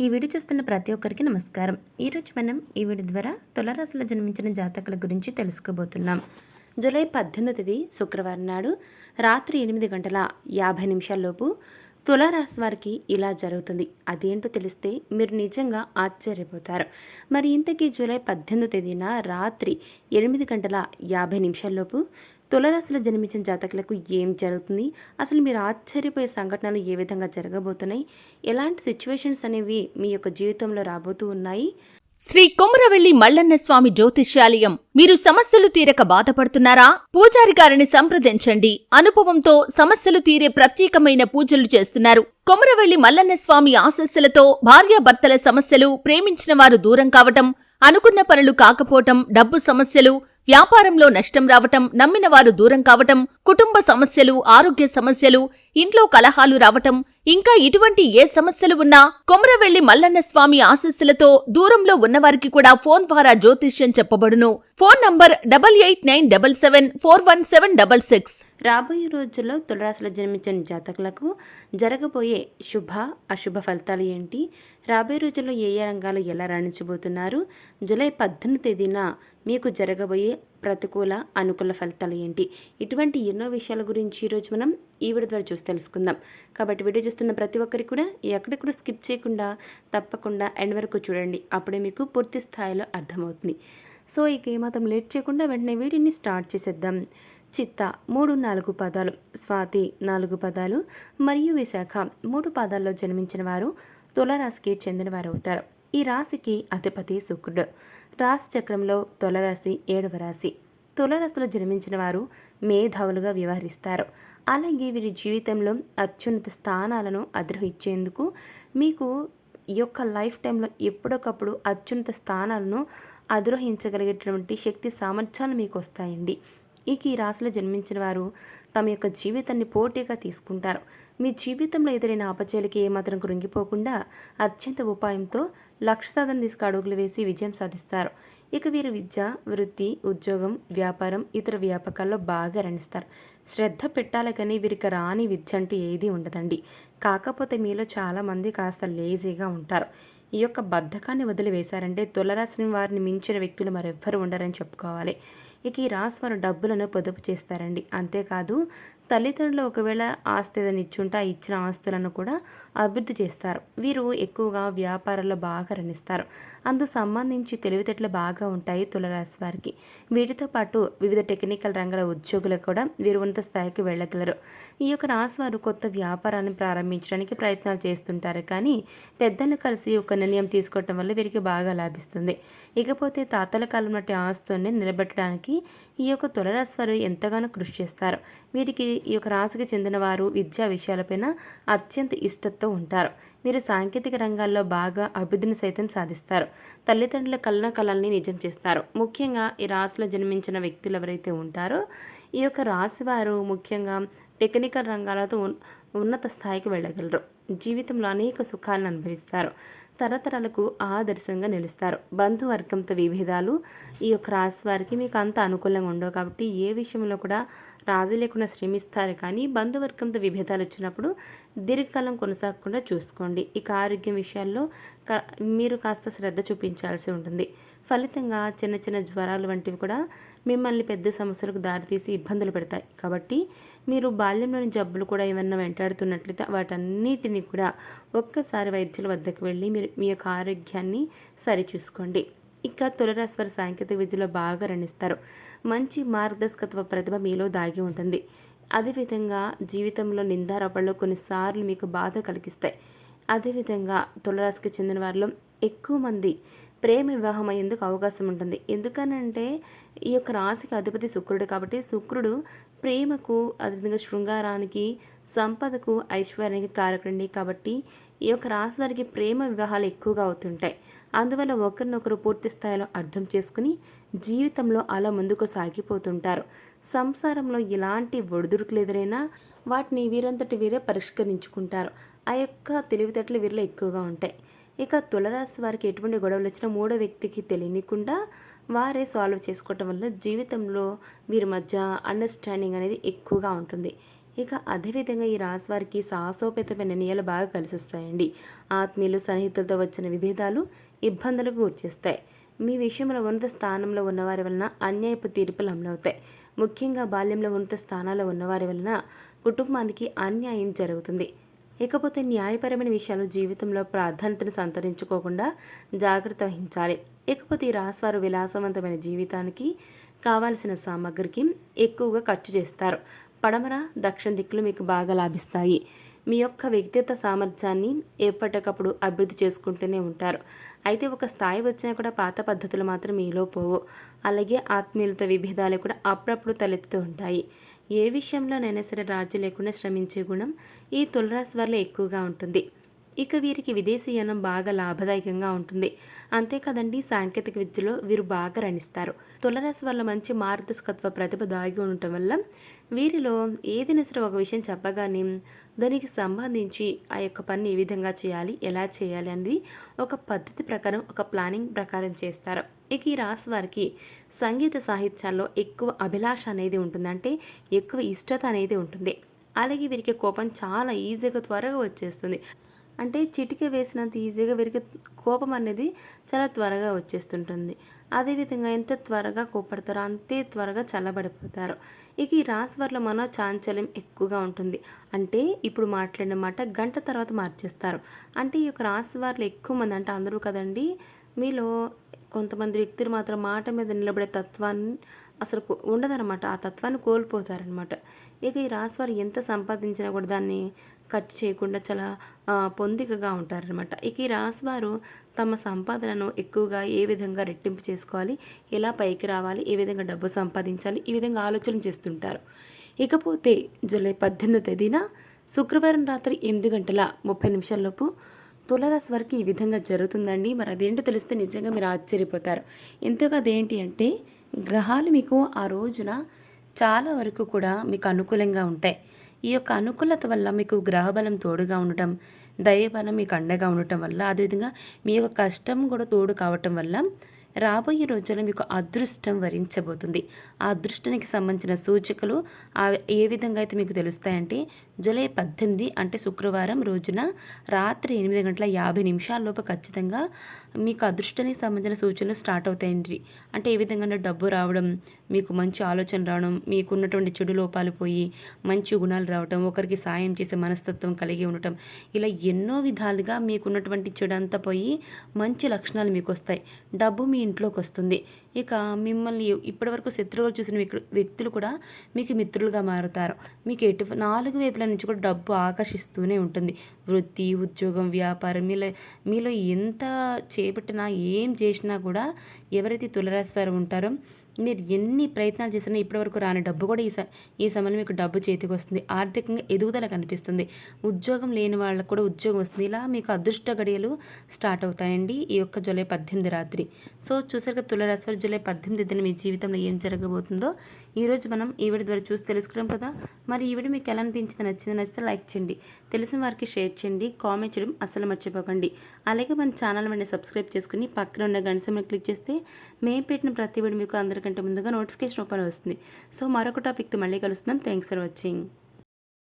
ఈ వీడియో చూస్తున్న ప్రతి ఒక్కరికి నమస్కారం. ఈరోజు మనం ఈ వీడియో ద్వారా తులరాశిలో జన్మించిన జాతకుల గురించి తెలుసుకోబోతున్నాం. జూలై పద్దెనిమిది తేదీ శుక్రవారం నాడు రాత్రి ఎనిమిది గంటల యాభై నిమిషాల్లోపు తులారాశి వారికి ఇలా జరుగుతుంది. అదేంటో తెలిస్తే మీరు నిజంగా ఆశ్చర్యపోతారు. మరి ఇంతకీ జూలై పద్దెనిమిది తేదీన రాత్రి ఎనిమిది గంటల యాభై నిమిషాల్లోపు తులరాశిలో జన్మించిన జాతకులకు ఏం జరుగుతుంది? అసలు మీరు ఆశ్చర్యపోయే సంఘటనలు ఏ విధంగా జరగబోతున్నాయి? ఎలాంటి సిచ్యువేషన్స్ అనేవి మీ యొక్క జీవితంలో రాబోతూ ఉన్నాయి? శ్రీ కొమరవెల్లి మల్లన్న స్వామి జ్యోతిష్యాలయం మీరు సమస్యలు తీరక బాధపడుతున్నారా? పూజారి గారిని సంప్రదించండి. అనుభవంతో సమస్యలు తీరే ప్రత్యేకమైన పూజలు చేస్తున్నారు. కొమరవెల్లి మల్లన్న స్వామి ఆశస్సులతో భార్యాభర్తల సమస్యలు ప్రేమించిన వారు దూరం కావటం అనుకున్న పనులు కాకపోవటం డబ్బు సమస్యలు వ్యాపారంలో నష్టం రావటం నమ్మిన వారు దూరం కావటం కుటుంబ సమస్యలు ఆరోగ్య సమస్యలు ఇంట్లో కలహాలు రావటం ఇంకా ఇటువంటి ఏ సమస్యలు ఉన్నా కొమరవెల్లి మల్లన్న స్వామి ఆశస్సులతో దూరంలో ఉన్నవారికి కూడా ఫోన్ ద్వారా జ్యోతిష్యం చెప్పబడును. Phone number double eight nine double seven four one seven double six. రాబోయే రోజుల్లో తులరాశిలో జన్మించిన జాతకులకు జరగబోయే శుభ అశుభ ఫలితాలు ఏంటి? రాబోయే రోజుల్లో ఏ ఏ రంగాలు ఎలా రాణించబోతున్నారు? జూలై పద్దెనిమిది తేదీన మీకు జరగబోయే ప్రతికూల అనుకూల ఫలితాలు ఏంటి? ఇటువంటి ఎన్నో విషయాల గురించి ఈరోజు మనం ఈ వీడియో ద్వారా చూసి తెలుసుకుందాం. కాబట్టి వీడియో చూస్తున్న ప్రతి ఒక్కరికి కూడా ఎక్కడ కూడా స్కిప్ చేయకుండా తప్పకుండా ఎండ్ వరకు చూడండి. అప్పుడే మీకు పూర్తి స్థాయిలో అర్థమవుతుంది. సో ఇక ఏమాత్రం లేట్ చేయకుండా వెంటనే వీడియోని స్టార్ట్ చేసేద్దాం. చిత్త మూడు నాలుగు పదాలు స్వాతి నాలుగు పదాలు మరియు విశాఖ మూడు పదాల్లో జన్మించిన వారు తులరాశికి చెందినవారు అవుతారు ఈ రాశికి అధిపతి శుక్రుడు. రాశి చక్రంలో తులరాశి ఏడవ రాశి. తులరాశిలో జన్మించిన వారు మేధావులుగా వ్యవహరిస్తారు. అలాగే వీరి జీవితంలో అత్యున్నత స్థానాలను అధిరోహించేందుకు మీకు ఈ యొక్క లైఫ్ టైంలో ఎప్పటికప్పుడు అత్యున్నత స్థానాలను అధిరోహించగలిగేటువంటి శక్తి సామర్థ్యాలు మీకు వస్తాయండి. ఇక ఈ రాశిలో జన్మించిన వారు తమ యొక్క జీవితాన్ని పోటీగా తీసుకుంటారు. మీ జీవితంలో ఎదురైన అపచయలకి ఏమాత్రం కృంగిపోకుండా అత్యంత ఉపాయంతో లక్ష్య సాధన తీసుకు అడుగులు వేసి విజయం సాధిస్తారు. ఇక వీరు విద్య వృత్తి ఉద్యోగం వ్యాపారం ఇతర వ్యాపకాల్లో బాగా రణిస్తారు. శ్రద్ధ పెట్టాలి కానీ వీరికి రాని విద్య అంటూ ఏదీ ఉండదండి. కాకపోతే మీలో చాలామంది కాస్త లేజీగా ఉంటారు. ఈ యొక్క బద్ధకాన్ని వదిలివేశారంటే తులరాశిని వారిని మించిన వ్యక్తులు మరెవ్వరు ఉండరని చెప్పుకోవాలి. ఇక ఈ రాశి వారు డబ్బులను పొదుపు చేస్తారండి. అంతేకాదు తల్లిదండ్రులు ఒకవేళ ఆస్తి ఏదైనా ఇచ్చుంటే ఆ ఇచ్చిన ఆస్తులను కూడా అభివృద్ధి చేస్తారు. వీరు ఎక్కువగా వ్యాపారాల్లో బాగా రణిస్తారు అందుకు సంబంధించి తెలివితేటలు బాగా ఉంటాయి తులరాశి వారికి. వీటితో పాటు వివిధ టెక్నికల్ రంగాల ఉద్యోగులు కూడా వీరు ఉన్నత స్థాయికి వెళ్ళగలరు. ఈ యొక్క రాశి వారు కొత్త వ్యాపారాన్ని ప్రారంభించడానికి ప్రయత్నాలు చేస్తుంటారు. కానీ పెద్దలు కలిసి ఒక నిర్ణయం తీసుకోవటం వల్ల వీరికి బాగా లాభిస్తుంది. ఇకపోతే తాతల కాలం నాటి ఆస్తుల్ని నిలబెట్టడానికి ఈ యొక్క తులరాశి వారు ఎంతగానో కృషి చేస్తారు. వీరికి ఈ యొక్క రాశికి చెందినవారు విద్యా విషయాలపైన అత్యంత ఇష్టతో ఉంటారు. మీరు సాంకేతిక రంగాల్లో బాగా అభివృద్ధిని సైతం సాధిస్తారు. తల్లిదండ్రుల కలన కళల్ని నిజం చేస్తారు. ముఖ్యంగా ఈ రాశిలో జన్మించిన వ్యక్తులు ఎవరైతే ఉంటారో ఈ యొక్క రాశి వారు ముఖ్యంగా టెక్నికల్ రంగాలతో ఉన్నత స్థాయికి వెళ్ళగలరు. జీవితంలో అనేక సుఖాలను అనుభవిస్తారు. తరతరాలకు ఆదర్శంగా నిలుస్తారు. బంధువర్గంతో విభేదాలు ఈ యొక్క రాశి వారికి మీకు అంత అనుకూలంగా ఉండవు కాబట్టి ఏ విషయంలో కూడా రాజు లేకుండా శ్రమిస్తారు కానీ బంధువర్గంతో విభేదాలు వచ్చినప్పుడు దీర్ఘకాలం కొనసాగకుండా చూసుకోండి. ఇక ఆరోగ్యం విషయాల్లో మీరు కాస్త శ్రద్ధ చూపించాల్సి ఉంటుంది. ఫలితంగా చిన్న చిన్న జ్వరాలు వంటివి కూడా మిమ్మల్ని పెద్ద సమస్యలకు దారితీసి ఇబ్బందులు పెడతాయి. కాబట్టి మీరు బాల్యంలోని జబ్బులు కూడా ఏమన్నా వెంటాడుతున్నట్లయితే వాటన్నిటిని కూడా ఒక్కసారి వైద్యుల వద్దకు వెళ్ళి మీరు మీ యొక్క ఆరోగ్యాన్ని సరిచూసుకోండి ఇక తులరాశ్వర సాంకేతిక విద్యలో బాగా రణిస్తారు. మంచి మార్గదర్శకత్వ ప్రతిభ మీలో దాగి ఉంటుంది. అదేవిధంగా జీవితంలో నిందారోపణలు కొన్నిసార్లు మీకు బాధ కలిగిస్తాయి. అదేవిధంగా తులరాశికి చెందిన వారిలో ఎక్కువ మంది ప్రేమ వివాహం అయ్యేందుకు అవకాశం ఉంటుంది. ఎందుకనంటే ఈ యొక్క రాశికి అధిపతి శుక్రుడు కాబట్టి శుక్రుడు ప్రేమకు అదేవిధంగా శృంగారానికి సంపదకు ఐశ్వర్యానికి కారకండి కాబట్టి ఈ యొక్క రాశి వారికి ప్రేమ వివాహాలు ఎక్కువగా అవుతుంటాయి. అందువల్ల ఒకరినొకరు పూర్తి స్థాయిలో అర్థం చేసుకుని జీవితంలో అలా ముందుకు సాగిపోతుంటారు. సంసారంలో ఎలాంటి ఒడిదుడుకులు ఎదురైనా వాటిని వీరంతటి వీరే పరిష్కరించుకుంటారు. ఆ యొక్క తెలివితేటలు వీరిలో ఎక్కువగా ఉంటాయి. ఇక తులరాశి వారికి ఎటువంటి గొడవలు వచ్చినా మూడో వ్యక్తికి తెలియనికుండా వారే సాల్వ్ చేసుకోవటం వల్ల జీవితంలో వీరి మధ్య అండర్స్టాండింగ్ అనేది ఎక్కువగా ఉంటుంది. ఇక అదేవిధంగా ఈ రాశి వారికి సాహసోపేతమైన నిర్ణయాలు బాగా కలిసి వస్తాయండి ఆత్మీయులు సన్నిహితులతో వచ్చిన విభేదాలు ఇబ్బందులకు గురిచేస్తాయి. మీ విషయంలో ఉన్నత స్థానంలో ఉన్నవారి వలన అన్యాయపు తీర్పులు అమలవుతాయి. ముఖ్యంగా బాల్యంలో ఉన్నత స్థానాల్లో ఉన్నవారి వలన కుటుంబానికి అన్యాయం జరుగుతుంది. ఇకపోతే న్యాయపరమైన విషయాలు జీవితంలో ప్రాధాన్యతను సంతరించుకోకుండా జాగ్రత్త వహించాలి. ఇకపోతే ఈ రాశివారు విలాసవంతమైన జీవితానికి కావాల్సిన సామగ్రికి ఎక్కువగా ఖర్చు చేస్తారు. పడమర దక్షిణ దిక్కులు మీకు బాగా లాభిస్తాయి. మీ యొక్క వ్యక్తిగత సామర్థ్యాన్ని ఎప్పటికప్పుడు అభివృద్ధి చేసుకుంటూనే ఉంటారు. అయితే ఒక స్థాయి వచ్చినా కూడా పాత పద్ధతులు మాత్రం మీలో పోవు. అలాగే ఆత్మీయులతో విభేదాలు కూడా అప్పుడప్పుడు తలెత్తుతూ ఉంటాయి. ఏ విషయంలోనైనా సరే రాజీ లేకుండా శ్రమించే గుణం ఈ తులరాశి వారిలో ఎక్కువగా ఉంటుంది. ఇక వీరికి విదేశీయానం బాగా లాభదాయకంగా ఉంటుంది. అంతేకాదండి సాంకేతిక విద్యలో వీరు బాగా రణిస్తారు. తులరాశి వల్ల మంచి మార్గదర్శకత్వ ప్రతిభ దాగి ఉండటం వల్ల వీరిలో ఏదైనా సరే ఒక విషయం చెప్పగానే దానికి సంబంధించి ఆ యొక్క పని ఏ విధంగా చేయాలి ఎలా చేయాలి అనేది ఒక పద్ధతి ప్రకారం ఒక ప్లానింగ్ ప్రకారం చేస్తారు. ఇక ఈ రాశి వారికి సంగీత సాహిత్యాల్లో ఎక్కువ అభిలాష అనేది ఉంటుంది. అంటే ఎక్కువ ఇష్టత అనేది ఉంటుంది. అలాగే వీరికి కోపం చాలా ఈజీగా త్వరగా వచ్చేస్తుంది. అంటే చిటిక వేసినంత ఈజీగా వీరికి కోపం అనేది చాలా త్వరగా వచ్చేస్తుంటుంది. అదేవిధంగా ఎంత త్వరగా కోపడతారో అంతే త్వరగా చల్లబడిపోతారు. ఇక ఈ రాశివారిలో వారిలో చాంచల్యం ఎక్కువగా ఉంటుంది. అంటే ఇప్పుడు మాట్లాడిన మాట గంట తర్వాత మార్చేస్తారు. అంటే ఈ యొక్క రాశివారిలో ఎక్కువ మంది అంటే అందరూ కదండి మీలో కొంతమంది వ్యక్తులు మాత్రం మాట మీద నిలబడే తత్వాన్ని అసలు ఉండదన్నమాట. ఆ తత్వాన్ని కోల్పోతారనమాట ఇక ఈ రాశి వారు ఎంత సంపాదించినా కూడా దాన్ని ఖర్చు చేయకుండా చాలా పొందికగా ఉంటారనమాట ఇక ఈ రాశి వారు తమ సంపాదనను ఎక్కువగా ఏ విధంగా రెట్టింపు చేసుకోవాలి? ఎలా పైకి రావాలి? ఏ విధంగా డబ్బు సంపాదించాలి? ఈ విధంగా ఆలోచన చేస్తుంటారు. ఇకపోతే జూలై పద్దెనిమిదో తేదీన శుక్రవారం రాత్రి ఎనిమిది గంటల ముప్పై నిమిషాల్లోపు తులరాశి వారికి ఈ విధంగా జరుగుతుందండి. మరి అదేంటో తెలిస్తే నిజంగా మీరు ఆశ్చర్యపోతారు. ఎంతగా అదేంటి అంటే గ్రహాలు మీకు ఆ రోజున చాలా వరకు కూడా మీకు అనుకూలంగా ఉంటాయి. ఈ యొక్క అనుకూలత వల్ల మీకు గ్రహబలం తోడుగా ఉండటం దైవబలం మీకు అండగా ఉండటం వల్ల అదేవిధంగా మీ యొక్క కష్టం కూడా తోడు కావటం వల్ల రాబోయే రోజుల్లో మీకు అదృష్టం వరించబోతుంది. ఆ అదృష్టానికి సంబంధించిన సూచికలు ఆ ఏ విధంగా అయితే మీకు తెలుస్తాయంటే జూలై పద్దెనిమిది అంటే శుక్రవారం రోజున రాత్రి ఎనిమిది గంటల యాభై నిమిషాల్లోపు ఖచ్చితంగా మీకు అదృష్టానికి సంబంధించిన సూచనలు స్టార్ట్ అవుతాయండి. అంటే ఏ విధంగా డబ్బు రావడం మీకు మంచి ఆలోచన రావడం మీకున్నటువంటి చెడు లోపాలు పోయి మంచి గుణాలు రావడం ఒకరికి సాయం చేసే మనస్తత్వం కలిగి ఉండటం ఇలా ఎన్నో విధాలుగా మీకున్నటువంటి చెడు అంతా పోయి మంచి లక్షణాలు మీకు వస్తాయి డబ్బు మీ ఇంట్లోకి వస్తుంది ఇక మిమ్మల్ని ఇప్పటివరకు శత్రువులు చూసిన వ్యక్తులు కూడా మీకు మిత్రులుగా మారుతారు. మీకు ఎటు నాలుగు వైపుల నుంచి కూడా డబ్బు ఆకర్షిస్తూనే ఉంటుంది. వృత్తి ఉద్యోగం వ్యాపారం మీలో మీలో ఎంత చేపట్టినా ఏం చేసినా కూడా ఎవరైతే తులరాశి వారు ఉంటారో మీరు ఎన్ని ప్రయత్నాలు చేసినా ఇప్పటివరకు రాని డబ్బు కూడా ఈ స ఈ సమయంలో మీకు డబ్బు చేతికి వస్తుంది. ఆర్థికంగా ఎదుగుదల కనిపిస్తుంది. ఉద్యోగం లేని వాళ్ళకు కూడా ఉద్యోగం వస్తుంది. ఇలా మీకు అదృష్ట గడియలు స్టార్ట్ అవుతాయండి ఈ యొక్క జూలై పద్దెనిమిది రాత్రి. సో చూసారుగా తులరాశి వారు జూలై పద్దెనిమిది మీ జీవితంలో ఏం జరగబోతుందో? ఈరోజు మనం ఈ వీడియో ద్వారా చూసి తెలుసుకున్నాం కదా. మరి ఈ వీడియో మీకు ఎలా అనిపించింది? నచ్చింది? నచ్చితే లైక్ చేయండి. తెలిసిన వారికి షేర్ చేయండి. కామెంట్ చేయడం అసలు మర్చిపోకండి. అలాగే మన ఛానల్ వెంటనే సబ్స్క్రైబ్ చేసుకుని పక్కన ఉన్న గంట సమయం క్లిక్ చేస్తే మేము పెట్టిన ప్రతి వీడియో మీకు కంటే ముందుగా నోటిఫికేషన్ ఓపెన్ వస్తుంది సో మరొక టాపిక్తో మళ్ళీ కలుస్తున్నాం. Thanks for watching.